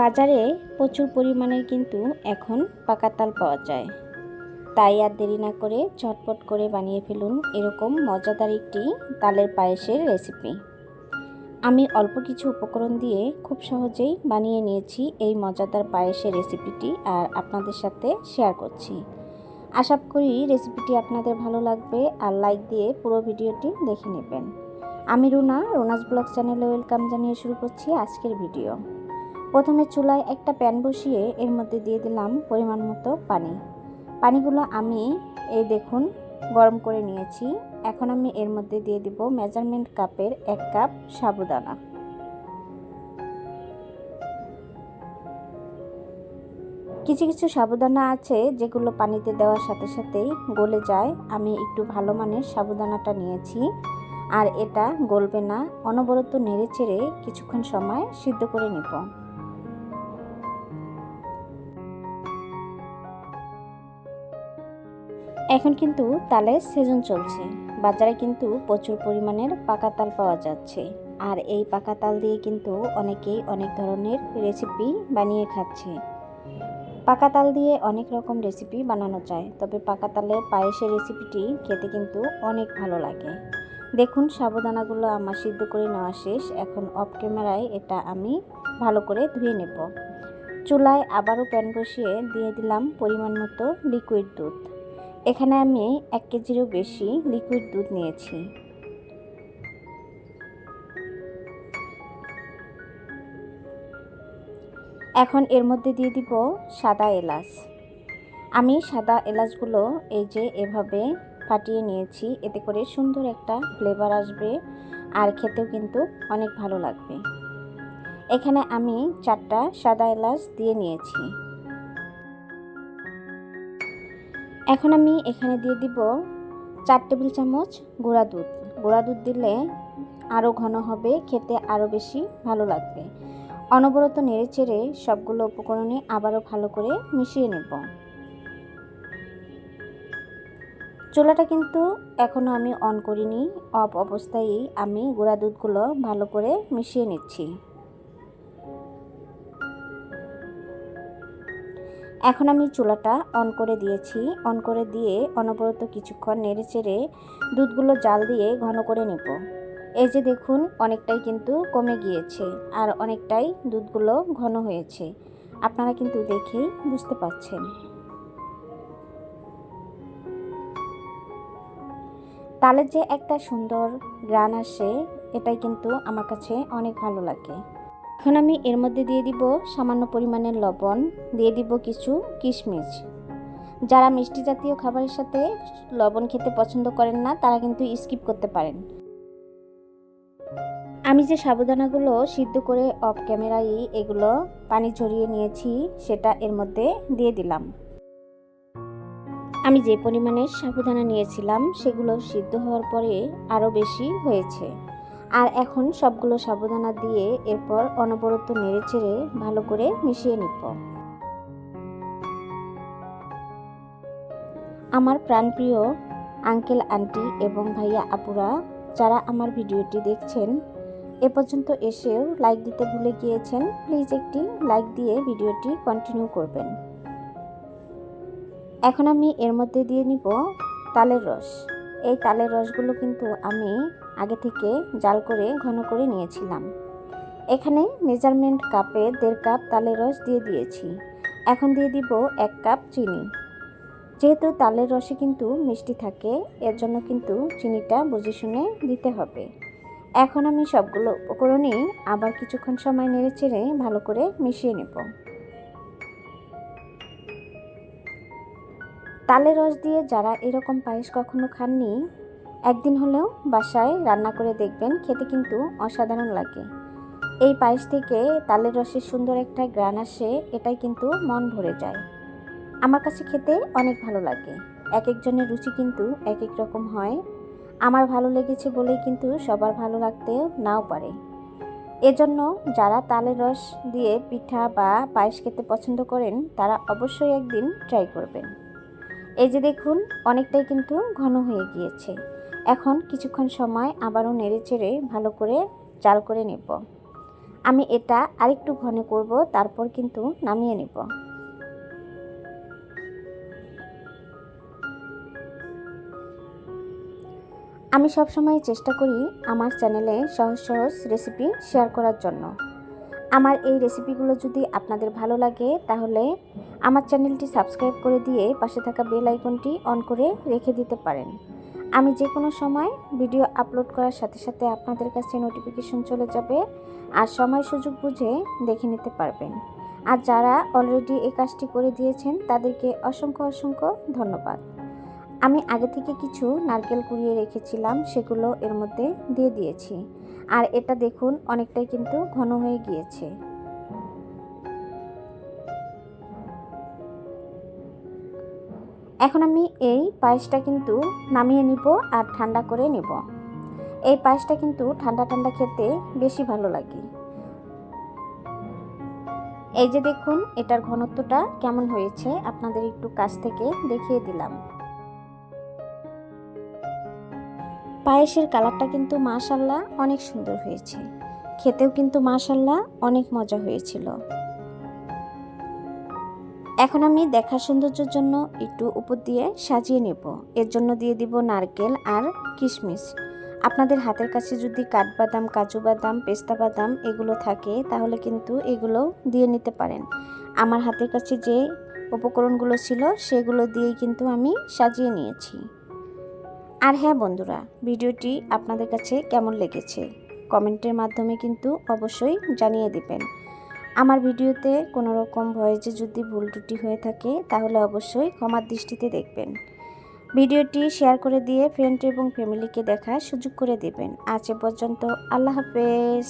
বাজারে প্রচুর পরিমাণের কিন্তু এখন পাকা তাল পাওয়া যায়। তাই আর দেরি না করে ঝটপট করে বানিয়ে ফেলুন এরকম মজাদার একটি তালের পায়েসের রেসিপি। আমি অল্প কিছু উপকরণ দিয়ে খুব সহজেই বানিয়ে নিয়েছি এই মজাদার পায়েসের রেসিপিটি আর আপনাদের সাথে শেয়ার করছি। আশা করি রেসিপিটি আপনাদের ভালো লাগবে আর লাইক দিয়ে পুরো ভিডিওটি দেখে নেবেন। আমি রুনা, রোনাস ব্লগ চ্যানেলে ওয়েলকাম জানিয়ে শুরু করছি আজকের ভিডিও। প্রথমে চুলায় একটা প্যান বসিয়ে এর মধ্যে দিয়ে দিলাম পরিমাণ মতো পানি। পানিগুলো আমি এই দেখুন গরম করে নিয়েছি। এখন আমি এর মধ্যে দিয়ে দিব মেজারমেন্ট কাপের এক কাপ সাবুদানা। কিছু কিছু সাবুদানা আছে যেগুলো পানিতে দেওয়ার সাথে সাথেই গলে যায়। আমি একটু ভালো মানের সাবুদানাটা নিয়েছি। আর এটা গলবে না, অনবরত নেড়ে চেড়ে কিছুক্ষণ সময় সিদ্ধ করে নিব। এখন কিন্তু তালের সিজন চলছে। বাজারে কিন্তু প্রচুর পরিমাণের পাকা তাল পাওয়া যাচ্ছে। আর এই পাকা তাল দিয়ে কিন্তু অনেকেই অনেক ধরনের রেসিপি বানিয়ে খাচ্ছে। পাকা তাল দিয়ে অনেক রকম রেসিপি বানানো যায়, তবে পাকা তালের পায়েসের রেসিপিটি খেতে কিন্তু অনেক ভালো লাগে। দেখুন সাবুদানাগুলো আমার সিদ্ধ করে নেওয়া শেষ। এখন অফ ক্যামেরায় এটা আমি ভালো করে ধুয়ে নেব। চুলায় আবারও প্যান বসিয়ে দিয়ে দিলাম পরিমাণ মতো লিকুইড দুধ। এখানে আমি এক কেজিরও বেশি লিকুইড দুধ নিয়েছি। এখন এর মধ্যে দিয়ে দিব সাদা এলাচ। আমি সাদা এলাচগুলো এই যে এভাবে ফাটিয়ে নিয়েছি, এতে করে সুন্দর একটা ফ্লেভার আসবে আর খেতেও কিন্তু অনেক ভালো লাগবে। এখানে আমি চারটা সাদা এলাচ দিয়ে নিয়েছি। এখন আমি এখানে দিয়ে দিব চার টেবিল চামচ গুঁড়া দুধ। গুঁড়া দুধ দিলে আরও ঘন হবে, খেতে আরও বেশি ভালো লাগবে। অনবরত নেড়ে চেড়ে সবগুলো উপকরণে আবারও ভালো করে মিশিয়ে নেব। চুলাটা কিন্তু এখনও আমি অন করিনি, অফ অবস্থায় আমি গুঁড়া দুধগুলো ভালো করে মিশিয়ে নিচ্ছি। এখন আমি চুলাটা অন করে দিয়েছি। অন করে দিয়ে অনবরত কিছুক্ষণ নেড়ে চেড়ে দুধগুলো জাল দিয়ে ঘন করে নেব। এই যে দেখুন, অনেকটাই কিন্তু কমে গিয়েছে আর অনেকটাই দুধগুলো ঘন হয়েছে। আপনারা কিন্তু দেখেই বুঝতে পারছেন। তালের যে একটা সুন্দর গ্রান আসে, এটাই কিন্তু আমার কাছে অনেক ভালো লাগে। এখন আমি এর মধ্যে দিয়ে দিব সামান্য পরিমাণের লবণ, দিয়ে দিব কিছু কিশমিশ। যারা মিষ্টি জাতীয় খাবারের সাথে লবণ খেতে পছন্দ করেন না, তারা কিন্তু স্কিপ করতে পারেন। আমি যে সাবুদানাগুলো সিদ্ধ করে অফ ক্যামেরায় এগুলো পানি ঝরিয়ে নিয়েছি, সেটা এর মধ্যে দিয়ে দিলাম। আমি যে পরিমাণে সাবুদানা নিয়েছিলাম, সেগুলো সিদ্ধ হওয়ার পরে আরও বেশি হয়েছে। আর এখন সবগুলো সাবুদানা দিয়ে এরপর অনবরত নেড়ে চেড়ে ভালো করে মিশিয়ে নিব। আমার প্রাণপ্রিয় আঙ্কেল, আন্টি এবং ভাইয়া আপুরা, যারা আমার ভিডিওটি দেখছেন, এ পর্যন্ত এসেও লাইক দিতে ভুলে গিয়েছেন, প্লিজ একটি লাইক দিয়ে ভিডিওটি কন্টিনিউ করবেন। এখন আমি এর মধ্যে দিয়ে নিব তালের রস। এই তালের রসগুলো কিন্তু আমি আগে থেকে জাল করে ঘন করে নিয়েছিলাম। এখানে মেজারমেন্ট কাপে দেড় কাপ তালের রস দিয়ে দিয়েছি। এখন দিয়ে দিব এক কাপ চিনি। যেহেতু তালের রসে কিন্তু মিষ্টি থাকে, এর জন্য কিন্তু চিনিটা বুঝে শুনে দিতে হবে। এখন আমি সবগুলো উপকরণই আবার কিছুক্ষণ সময় নেড়ে চেড়ে ভালো করে মিশিয়ে নেব। তালের রস দিয়ে যারা এরকম পায়েস কখনো খাননি একদিন হলেও বাসায় রান্না করে দেখবেন, খেতে কিন্তু অসাধারণ লাগে। এই পায়েস থেকে তালের রসের সুন্দর একটা গ্রান আসে, এটাই কিন্তু মন ভরে যায়। আমার কাছে খেতে অনেক ভালো লাগে। এক একজনের রুচি কিন্তু এক এক রকম হয়। আমার ভালো লেগেছে বলেই কিন্তু সবার ভালো লাগতে নাও পারে। এজন্য যারা তালের রস দিয়ে পিঠা বা পায়েস খেতে পছন্দ করেন, তারা অবশ্যই একদিন ট্রাই করবেন। এই যে দেখুন, অনেকটাই কিন্তু ঘন হয়ে গিয়েছে। এখন কিছুক্ষণ সময় আবারও নেড়ে চেড়ে ভালো করে জাল করে নেব। আমি এটা আরেকটু ঘন করব, তারপর কিন্তু নামিয়ে নিব। আমি সবসময় চেষ্টা করি আমার চ্যানেলে সহজ সহজ রেসিপি শেয়ার করার জন্য। আমার এই রেসিপিগুলো যদি আপনাদের ভালো লাগে, তাহলে আমার চ্যানেলটি সাবস্ক্রাইব করে দিয়ে পাশে থাকা বেল আইকনটি অন করে রেখে দিতে পারেন। আমি যে কোনো সময় ভিডিও আপলোড করার সাথে সাথে আপনাদের কাছে নোটিফিকেশন চলে যাবে আর সময় সুযোগ বুঝে দেখে নিতে পারবেন। আর যারা অলরেডি এই কাজটি করে দিয়েছেন, তাদেরকে অসংখ্য অসংখ্য ধন্যবাদ। আমি আগে থেকে কিছু নারকেল কুড়িয়ে রেখেছিলাম, সেগুলো এর মধ্যে দিয়ে দিয়েছি। আর এটা দেখুন, অনেকটাই কিন্তু ঘন হয়ে গিয়েছে। এখন আমি এই পায়েসটা কিন্তু নামিয়ে নিব আর ঠান্ডা করে নিব। এই পায়েসটা কিন্তু ঠান্ডা ঠান্ডা খেতে বেশি ভালো লাগে। এই যে দেখুন, এটার ঘনত্বটা কেমন হয়েছে, আপনাদের একটু কাছ থেকে দেখিয়ে দিলাম। পায়েসের কালারটা কিন্তু মাশাল্লাহ অনেক সুন্দর হয়েছে। খেতেও কিন্তু মাশাল্লাহ অনেক মজা হয়েছিল। এখন আমি দেখার সৌন্দর্যের জন্য একটু উপর দিয়ে সাজিয়ে নেব। এর জন্য দিয়ে দিব নারকেল আর কিশমিশ। আপনাদের হাতের কাছে যদি কাঠবাদাম কাজু বাদাম পেস্তা বাদাম এগুলো থাকে, তাহলে কিন্তু এগুলো দিয়ে নিতে পারেন। আমার হাতের কাছে যে উপকরণগুলো ছিল, সেগুলো দিয়েই কিন্তু আমি সাজিয়ে নিয়েছি। আর হ্যাঁ বন্ধুরা, ভিডিওটি আপনাদের কাছে কেমন লেগেছে? কমেন্টের মাধ্যমে কিন্তু অবশ্যই জানিয়ে দিবেন। আমার ভিডিওতে কোনো রকম ভয়েসে যদি ভুল ত্রুটি হয়ে থাকে, তাহলে অবশ্যই ক্ষমার দৃষ্টিতে দেখবেন। ভিডিওটি শেয়ার করে দিয়ে ফ্রেন্ড এবং ফ্যামিলিকে দেখার সুযোগ করে দেবেন। আজ এ পর্যন্ত আল্লাহ হাফেজ।